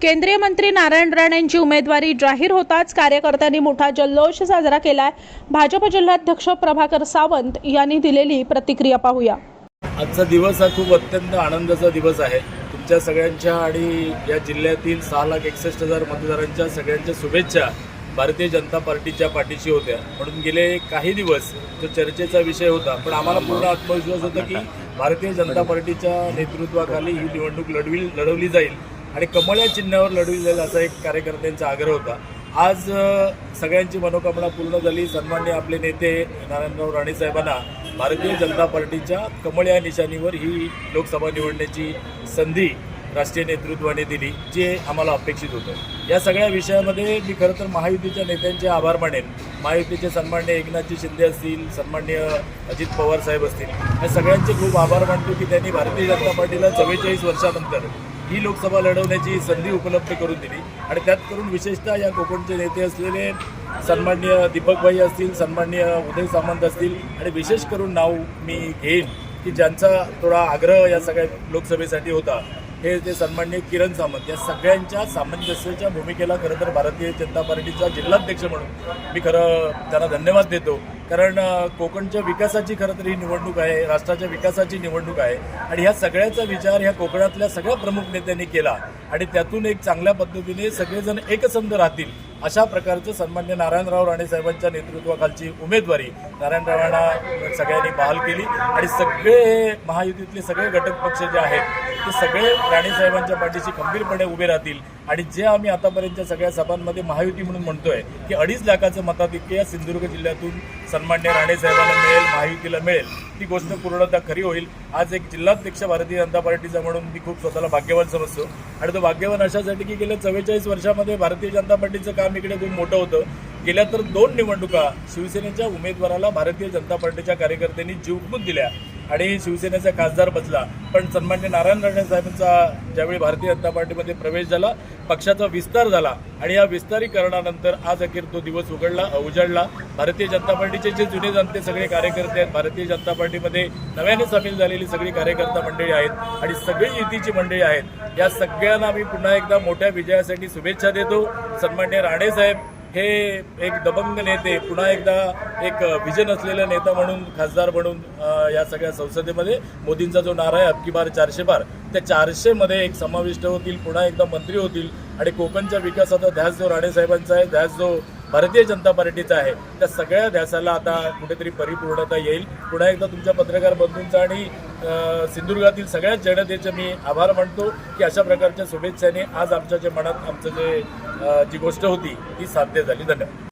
केंद्रीय मंत्री नारायण राणे यांची उमेदवारी जाहीर होताच कार्यकर्त्यांनी मोठा जल्लोष साजरा केलाय. भाजप जिल्हाध्यक्ष प्रभाकर सावंत यांनी दिलेली प्रतिक्रिया पाहूया. आजचा दिवस हा खूप अत्यंत आनंदाचा दिवस आहे. तुमच्या सगळ्यांच्या आणि या जिल्ह्यातील सहा लाख एकसष्ट हजार मतदारांच्या सगळ्यांच्या शुभेच्छा भारतीय जनता पार्टीच्या पाठीशी होत्या. म्हणून गेले काही दिवस तो चर्चेचा विषय होता. पण आम्हाला पूर्ण आत्मविश्वास होता की भारतीय जनता पार्टीच्या नेतृत्वाखाली ही निवडणूक लढवी लढवली जाईल. आणि कमळ या चिन्हावर लढवली जाईल असा एक कार्यकर्त्यांचा आग्रह होता. आज सगळ्यांची मनोकामना पूर्ण झाली. सन्मान्य आपले नेते नारायणराव राणेसाहेबांना भारतीय जनता पार्टीच्या कमळ या निशाणीवर ही लोकसभा निवडण्याची संधी राष्ट्रीय नेतृत्वाने दिली जे आम्हाला अपेक्षित होतं. या सगळ्या विषयामध्ये मी खरं तर महायुतीच्या नेत्यांचे आभार मानेन. महायुतीचे सन्मान्य एकनाथजी शिंदे असतील सन्मान्य अजित पवार साहेब असतील. या सगळ्यांचे खूप आभार मानतो की त्यांनी भारतीय जनता पार्टीला चव्वेचाळीस वर्षानंतर ही लोकसभा लढवण्याची संधी उपलब्ध करून दिली. आणि त्यात करून विशेषतः या कोकणचे नेते असलेले सन्माननीय दीपकभाई असतील सन्माननीय उदय सामंत असतील आणि विशेष करून नाव मी घेईन की ज्यांचा थोडा आग्रह या सगळ्या लोकसभेसाठी होता. हे ते सन्माननीय किरण सामंत या सगळ्यांच्या सामंजस्याच्या भूमिकेला खरं तर भारतीय जनता पार्टीचा जिल्हाध्यक्ष म्हणून मी खरं त्यांना धन्यवाद देतो. कारण कोकणच्या विकासाची खरं तर ही निवडणूक आहे राष्ट्राच्या विकासाची निवडणूक आहे. आणि ह्या सगळ्याचा विचार ह्या कोकणातल्या सगळ्या प्रमुख नेत्यांनी केला. आणि त्यातून एक चांगल्या पद्धतीने सगळेजण एकसंध राहतील. अशा प्रकारचं सन्मान्य नारायणराव राणे साहेबांच्या नेतृत्वाखालची उमेदवारी नारायणरावांना सगळ्यांनी बहाल केली. आणि सगळे महायुतीतले सगळे घटक पक्ष जे आहेत ते सगळे राणे साहेबांच्या पाठीशी खंबीरपणे उभे राहतील. आणि जे आम्ही आतापर्यंतच्या सगळ्या सभांमध्ये महायुती म्हणून म्हणतोय की अडीच लाखाचं मताधिक्य या सिंधुदुर्ग जिल्ह्यातून सन्मान्य राणे साहेबांना मिळेल महायुतीला मिळेल. ती गोष्ट पूर्णतः खरी होईल. आज एक जिल्हाध्यक्ष भारतीय जनता पार्टीचा म्हणून मी खूप स्वतःला भाग्यवान समजतो. आणि तो भाग्यवान अशासाठी की गेल्या चव्वेचाळीस वर्षामध्ये भारतीय जनता पार्टीचं काम इकडे खूप मोठं होतं. गेल्या तर दोन निवडणुका शिवसेनेच्या उमेदवाराला भारतीय जनता पार्टीच्या कार्यकर्त्यांनी जीवघून दिल्या. आणि शिवसेनेचा खासदार बसला. पण सन्मान्य नारायण राणे साहेबांचा ज्यावेळी भारतीय जनता पार्टीमध्ये प्रवेश झाला पक्षाचा विस्तार झाला आणि या विस्तारीकरणानंतर आज अखेर तो दिवस उघडला उजाडला. भारतीय जनता पार्टीचे जे जुने जनते सगळे कार्यकर्ते आहेत भारतीय जनता पार्टीमध्ये नव्याने सामील झालेली सगळी कार्यकर्ता मंडळी आहेत आणि सगळी युतीची मंडळी आहेत. या सगळ्यांना मी पुन्हा एकदा मोठ्या विजयासाठी शुभेच्छा देतो. सन्मान्य राणे साहेब हे एक दबंग नेते पुन्हा एकदा एक विजन असलेला नेता म्हणून खासदार म्हणून या सगळ्या संसदेमध्ये मोदींचा जो नारा आहे अबकी बार चारशे बार त्या चारशेमध्ये एक समाविष्ट होतील पुन्हा एकदा मंत्री होतील आणि कोकणच्या विकासाचा ध्यास जो राणेसाहेबांचा आहे ध्यास जो भारतीय जनता पार्टीचा आहे त्या सगळ्या ध्यासाला आता कुठेतरी परिपूर्णता येईल. पुन्हा एकदा तुमच्या पत्रकार बंधूंचा आणि सिंधुदुर्गातील सगळ्याच जनतेचे मी आभार मानतो की अशा प्रकारच्या शुभेच्छाने आज आमच्या जे मनात आमचं जे जी गोष्ट होती ती साध्य झाली. धन्यवाद.